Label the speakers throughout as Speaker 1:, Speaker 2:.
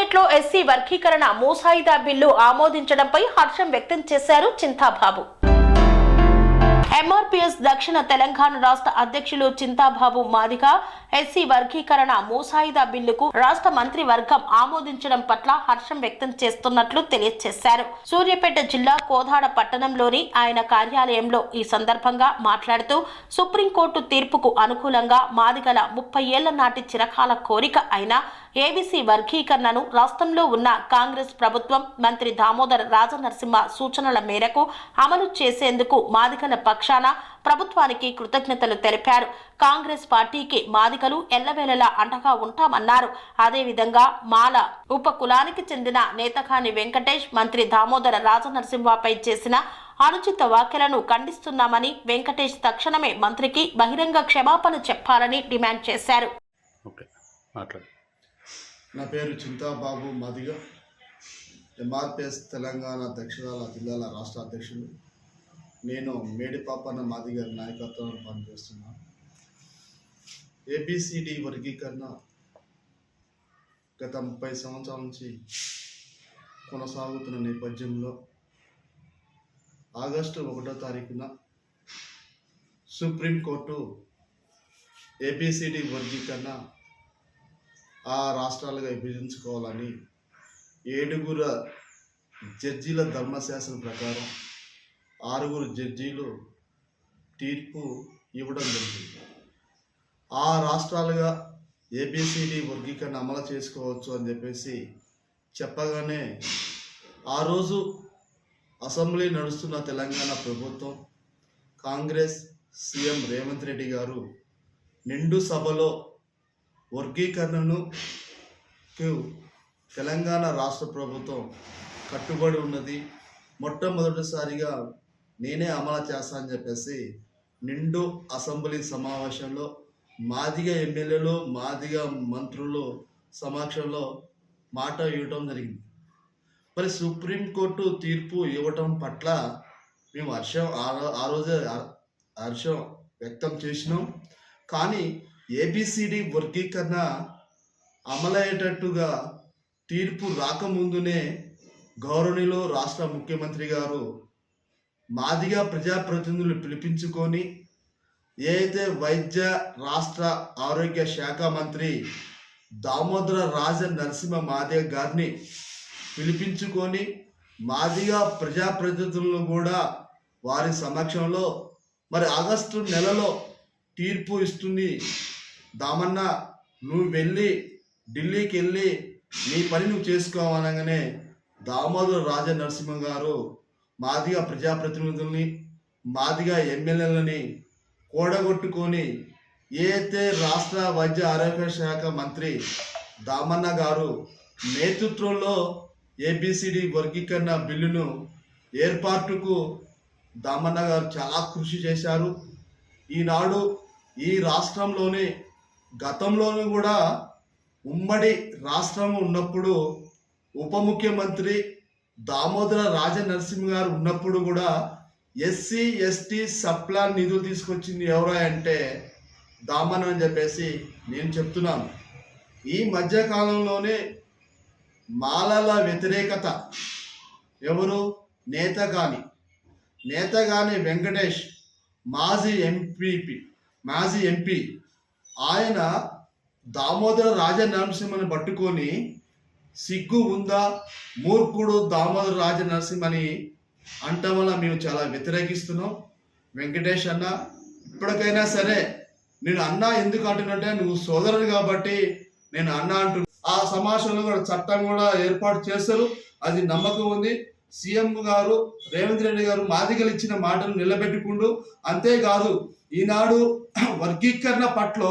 Speaker 1: కేబినెట్లో ఎస్సీ వర్గీకరణ మూసాయిదా బిల్లు ఆమోదించడంపై హర్షం వ్యక్తం చేశారు చింతాబాబు. ఎంఆర్పీఎస్ దక్షిణ తెలంగాణ రాష్ట్ర అధ్యక్షులు చింతాబాబు మాదిక ఎస్సీ వర్గీకరణ మూసాయిదా బిల్లుకు రాష్ట్ర మంత్రి వర్గం ఆమోదించడం పట్ల హర్షం వ్యక్తం చేస్తున్నట్లు తెలియజేశారు. సూర్యాపేట జిల్లా కోదాడ పట్టణంలోని ఆయన కార్యాలయంలో ఈ సందర్భంగా మాట్లాడుతూ సుప్రీంకోర్టు తీర్పుకు అనుకూలంగా మాదిగల ముప్పై ఏళ్ళ నాటి చిరకాల కోరిక అయిన ఏబీసీ వర్గీకరణను రాష్ట్రంలో ఉన్న కాంగ్రెస్ ప్రభుత్వం మంత్రి దామోదర్ రాజనరసింహ సూచనల మేరకు అమలు చేసేందుకు మాదిగల పక్షాన ప్రభుత్వానికి కృతజ్ఞతలు తెలిపారు. కాంగ్రెస్ పార్టీకి మాదికలు ఎల్లవేళలా అండగా ఉంటామన్నారు. అదేవిధంగా మాల ఉప కులానికి చెందిన నేతకాని వెంకటేష్ మంత్రి దామోదర రాజనరసింహపై చేసిన అనుచిత వ్యాఖ్యలను ఖండిస్తున్నామని వెంకటేష్ తక్షణమే మంత్రికి బహిరంగ క్షమాపణ చెప్పాలని డిమాండ్ చేశారు.
Speaker 2: ఓకే
Speaker 3: నా పేరు చింతాబాబు మాదిగ. ఎంఆర్పిఎస్ తెలంగాణ దక్షిణాల జిల్లాల రాష్ట్ర అధ్యక్షుడు నేను మేడిపాపన్న మాదిగారి నాయకత్వంలో పనిచేస్తున్నాను ఏబిసిడి వర్గీకరణ గత ముప్పై సంవత్సరాల నుంచి కొనసాగుతున్న నేపథ్యంలో ఆగస్టు ఒకటో తారీఖున సుప్రీంకోర్టు ఏబిసిడి వర్గీకరణ ఆ రాష్ట్రాలుగా విభజించుకోవాలని ఏడుగురు జడ్జీల ధర్మశాస్త్రం ప్రకారం ఆరుగురు జడ్జీలు తీర్పు ఇవ్వడం జరిగింది. ఆ రాష్ట్రాలుగా ఏబిసిడి వర్గీకరణ అమలు చేసుకోవచ్చు అని చెప్పేసి చెప్పగానే ఆ రోజు అసెంబ్లీ నడుస్తున్న తెలంగాణ ప్రభుత్వం కాంగ్రెస్ సీఎం రేవంత్ రెడ్డి గారు నిండు సభలో వర్గీకరణను తెలంగాణ రాష్ట్ర ప్రభుత్వం కట్టుబడి ఉన్నది. మొట్టమొదటిసారిగా నేనే అమలు చేస్తానని చెప్పేసి నిండు అసెంబ్లీ సమావేశంలో మాదిగా ఎమ్మెల్యేలు మాదిగా మంత్రులు సమక్షంలో మాట ఇవ్వటం జరిగింది. మరి సుప్రీంకోర్టు తీర్పు ఇవ్వటం పట్ల మేము హర్షం ఆ ఆ రోజే హర్షం వ్యక్తం చేసినాం. కానీ ఏబిసిడి వర్గీకరణ అమలయ్యేటట్టుగా తీర్పు రాకముందునే గౌరవనిలో రాష్ట్ర ముఖ్యమంత్రి గారు మాదిగా ప్రజాప్రతినిధులు పిలిపించుకొని ఏదైతే వైద్య రాష్ట్ర ఆరోగ్య శాఖ మంత్రి దామోదర రాజ నరసింహ మాదిగ గారిని పిలిపించుకొని మాదిగా ప్రజాప్రతినిధులను కూడా వారి సమక్షంలో మరి ఆగస్టు నెలలో తీర్పు ఇస్తుంది దామన్న నువ్వు వెళ్ళి ఢిల్లీకి వెళ్ళి నీ పని నువ్వు చేసుకోవాలనగానే దామోదర రాజ నరసింహ గారు మాదిగా ప్రజాప్రతినిధుల్ని మాదిగా ఎమ్మెల్యేలని కూడగొట్టుకొని ఏతే రాష్ట్ర వైద్య ఆరోగ్య శాఖ మంత్రి దామన్న గారు నేతృత్వంలో ఏబిసిడి వర్గీకరణ బిల్లును ఏర్పాటుకు దామన్న గారు చాలా కృషి చేశారు. ఈనాడు ఈ రాష్ట్రంలోనే గతంలోనూ కూడా ఉమ్మడి రాష్ట్రం ఉన్నప్పుడు ఉప ముఖ్యమంత్రి దామోదర రాజ నరసింహ గారు ఉన్నప్పుడు కూడా ఎస్సీ ఎస్టీ సప్లా నిధులు తీసుకొచ్చింది ఎవరా అంటే దామన్ అని చెప్పేసి నేను చెప్తున్నాను. ఈ మధ్య కాలంలోనే మాలల వ్యతిరేకత ఎవరు? నేతగాని నేతగాని వెంకటేష్ మాజీ ఎంపీపీ మాజీ ఎంపీ ఆయన దామోదర రాజ నరసింహని పట్టుకొని సిగ్గు ఉందా మూర్ఖుడు దామోదర రాజ నరసింహని అంటం వల్ల మేము చాలా వ్యతిరేకిస్తున్నాం. వెంకటేష్ అన్న ఇప్పటికైనా సరే నేను అన్న ఎందుకు అంటున్నట్టే నువ్వు సోదరుడు కాబట్టి నేను అన్న అంటు ఆ సమావేశంలో కూడా చట్టం కూడా ఏర్పాటు చేస్తారు అది నమ్మకం ఉంది. సీఎం గారు రేవంత్ రెడ్డి గారు మాదిగలు ఇచ్చిన మాటలు నిలబెట్టుకుంటూ అంతేకాదు ఈనాడు వర్గీకరణ పట్ల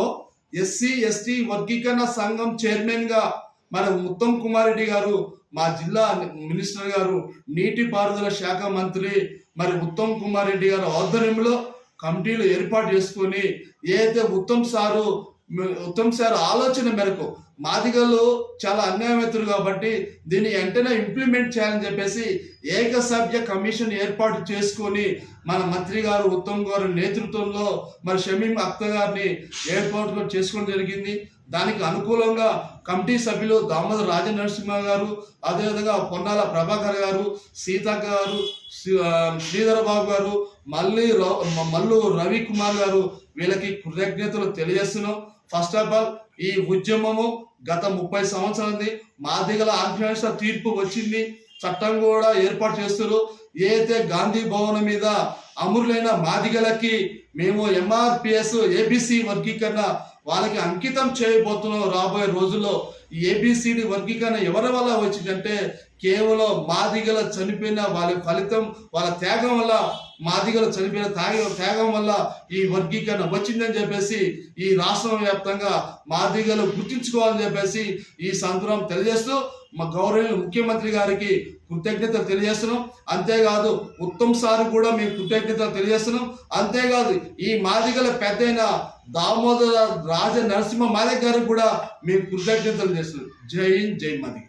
Speaker 3: ఎస్సీ ఎస్టీ వర్గీకరణ సంఘం చైర్మన్గా మన ఉత్తమ్ కుమార్ రెడ్డి గారు మా జిల్లా మినిస్టర్ గారు నీటిపారుదల శాఖ మంత్రి మరి ఉత్తమ్ కుమార్ రెడ్డి గారు ఆధ్వర్యంలో కమిటీలు ఏర్పాటు చేసుకొని ఏదైతే ఉత్తమ్ సారు ఉత్తమ్ సార్ ఆలోచన మేరకు మాదిగలు చాలా అన్యాయమవుతారు కాబట్టి దీన్ని వెంటనే ఇంప్లిమెంట్ చేయాలని చెప్పేసి ఏకసభ్య కమిషన్ ఏర్పాటు చేసుకొని మన మంత్రి గారు ఉత్తమ్ గారు నేతృత్వంలో మరి షమీం అఖ్తర్ గారిని ఏర్పాటు చేసుకోవడం జరిగింది. దానికి అనుకూలంగా కమిటీ సభ్యులు దామోదర రాజనరసింహ గారు అదేవిధంగా పొన్నాల ప్రభాకర్ గారు సీతక్క గారు శ్రీ- బాబు గారు మళ్ళీ మల్లు రవికుమార్ గారు వీళ్ళకి కృతజ్ఞతలు తెలియజేస్తున్నాం. ఫస్ట్ ఆఫ్ ఆల్ ఈ ఉద్యమము గత ముప్పై సంవత్సరాలది మాదిగల ఆజ్ఞాంశ తీర్పు వచ్చింది. చట్టం కూడా ఏర్పాటు చేస్తారు ఏదైతే గాంధీ భవన్ మీద అమరులైన మాదిగలకి మేము ఎంఆర్పిఎస్ ఏబిసి వర్గీకరణ వాళ్ళకి అంకితం చేయబోతున్నాం రాబోయే రోజుల్లో ఈ ఏబిసిడి వర్గీకరణ ఎవరి వల్ల వచ్చిందంటే కేవలం మాదిగల చనిపోయిన వాళ్ళ ఫలితం వాళ్ళ త్యాగం వల్ల మాదిగలు చనిపోయిన త్యాగ త్యాగం వల్ల ఈ వర్గీకరణ వచ్చిందని చెప్పేసి ఈ రాష్ట్రం వ్యాప్తంగా మాదిగలు గుర్తించుకోవాలని చెప్పేసి ఈ సందర్భం తెలియజేస్తూ మా గౌరవ ముఖ్యమంత్రి గారికి కృతజ్ఞతలు తెలియజేస్తున్నాం. అంతేకాదు ఉత్తమ్ సార్ కూడా మేము కృతజ్ఞతలు తెలియజేస్తున్నాం. అంతేకాదు ఈ మాదిగల పెద్దయిన దామోదర రాజ నరసింహ మాదిగ గారికి కూడా మేము కృతజ్ఞతలు చేస్తున్నాం. జై హింద్ జై మాదిగ.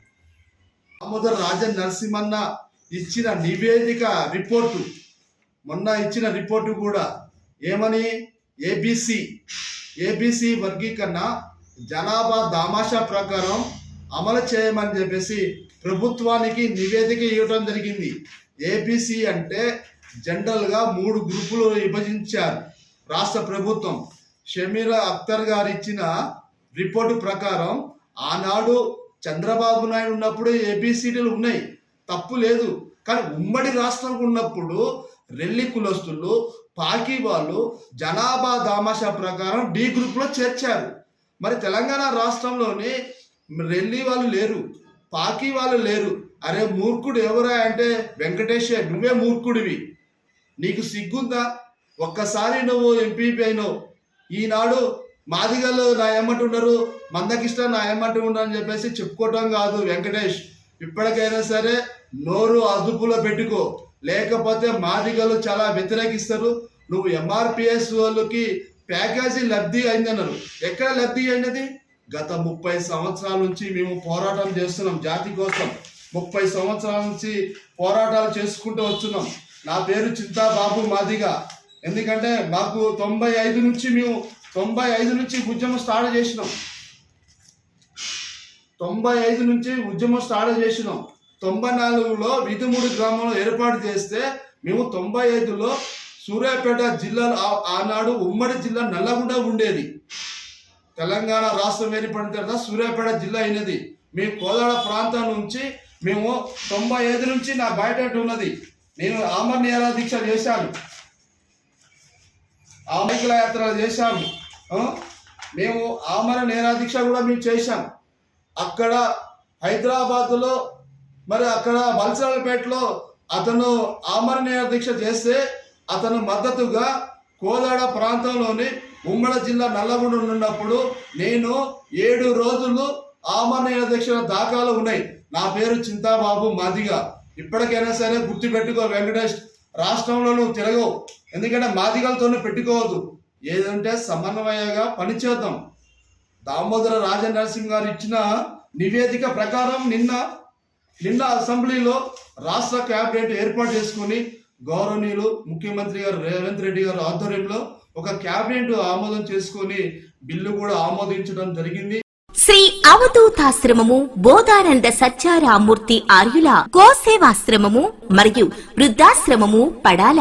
Speaker 3: దామోదర రాజ నరసింహన్న ఇచ్చిన నివేదిక రిపోర్టు. మొన్న ఇచ్చిన రిపోర్టు కూడా ఏమని? ఏబిసి. ఏబిసి వర్గీకరణ జనాభా దామాషా ప్రకారం అమలు చేయమని చెప్పేసి ప్రభుత్వానికి నివేదిక ఇవ్వటం జరిగింది. ఏబిసి అంటే జనరల్గా మూడు గ్రూపులు విభజించారు రాష్ట్ర ప్రభుత్వం. షమీరా అఖ్తర్ గారు ఇచ్చిన రిపోర్టు ప్రకారం ఆనాడు చంద్రబాబు నాయుడు ఉన్నప్పుడు ఏబిసిడీలు ఉన్నాయి. తప్పు లేదు. కానీ ఉమ్మడి రాష్ట్రం ఉన్నప్పుడు రెల్లి కులస్తులు పాకి వాళ్ళు జనాభా దామాషా ప్రకారం డి గ్రూప్లో చేర్చారు. మరి తెలంగాణ రాష్ట్రంలోని రెల్లి వాళ్ళు లేరు పాకి వాళ్ళు లేరు. అరే మూర్ఖుడు ఎవరా అంటే వెంకటేశ్వర నువ్వే మూర్ఖుడివి. నీకు సిగ్గుందా? ఒక్కసారి నువ్వు ఎంపీపీ అయినావు ఈనాడు మాదిగలు నా ఏమంటున్నారు? మందకిష్ట నా ఏమంటున్నారు అని చెప్పేసి చెప్పుకోవటం కాదు వెంకటేష్. ఇప్పటికైనా సరే నోరు అదుపులో పెట్టుకో. లేకపోతే మాదిగలు చాలా వ్యతిరేకిస్తారు. నువ్వు ఎంఆర్పిఎస్ వాళ్ళకి ప్యాకేజీ లబ్ధి అయిందన్నారు. ఎక్కడ లబ్ధి అయినది? గత ముప్పై సంవత్సరాల నుంచి మేము పోరాటం చేస్తున్నాం జాతి కోసం. ముప్పై సంవత్సరాల నుంచి పోరాటాలు చేసుకుంటూ వస్తున్నాం. నా పేరు చింతాబాబు మాదిగా. ఎందుకంటే మాకు తొంభై ఐదు నుంచి మేము తొంభై ఐదు నుంచి ఉద్యమం స్టార్ట్ చేసినాం. తొంభై ఐదు నుంచి ఉద్యమం స్టార్ట్ చేసినాం. తొంభై నాలుగులో విధుమూడు గ్రామంలో ఏర్పాటు చేస్తే మేము తొంభై ఐదులో సూర్యాపేట జిల్లాలో ఆ- ఆనాడు ఉమ్మడి జిల్లా నల్లగొండ ఉండేది. తెలంగాణ రాష్ట్రం ఏర్పడిన తర్వాత సూర్యాపేట జిల్లా అయినది. మీ కోదాడ ప్రాంతం నుంచి మేము తొంభై ఐదు నుంచి నా బయట ఉన్నది. నేను ఆమర్ దీక్ష చేశాను. ఆమెకుల యాత్ర చేశాము మేము ఆమర నేరాదీక్ష కూడా మేము చేశాం. అక్కడ హైదరాబాద్లో మరి అక్కడ మల్సరాలపేటలో అతను ఆమర నేరాదీక్ష చేస్తే అతను మద్దతుగా కోదాడ ప్రాంతంలోని ఉమ్మడి జిల్లా నల్లగొండ ఉన్నప్పుడు నేను ఏడు రోజులు ఆమరణ దక్షిణ దాఖలు ఉన్నాయి. నా పేరు చింతాబాబు మాదిగా. ఇప్పటికైనా సరే గుర్తుపెట్టుకో వెంకటేష్ రాష్ట్రంలో నువ్వు తిరగవు. ఎందుకంటే మాదిగలతోనే పెట్టుకోవద్దు. ఏదంటే సమన్వయంగా పనిచేద్దాం దామోదర రాజనరసింహ గారు ఇచ్చిన నివేదిక ప్రకారం నిన్న నిన్న అసెంబ్లీలో రాష్ట్ర క్యాబినెట్ ఏర్పాటు చేసుకుని గౌరవనీయులు ముఖ్యమంత్రి గారు రేవంత్ రెడ్డి గారు ఆధ్వర్యంలో ఒక క్యాబినెట్ ఆమోదం చేసుకొని బిల్లు కూడా ఆమోదించడం జరిగింది.
Speaker 4: శ్రీ అవధూతాశ్రమము బోధానంద సత్యారామూర్తి ఆర్యుల గోసేవాశ్రమము మరియు వృద్ధాశ్రమము పడాల.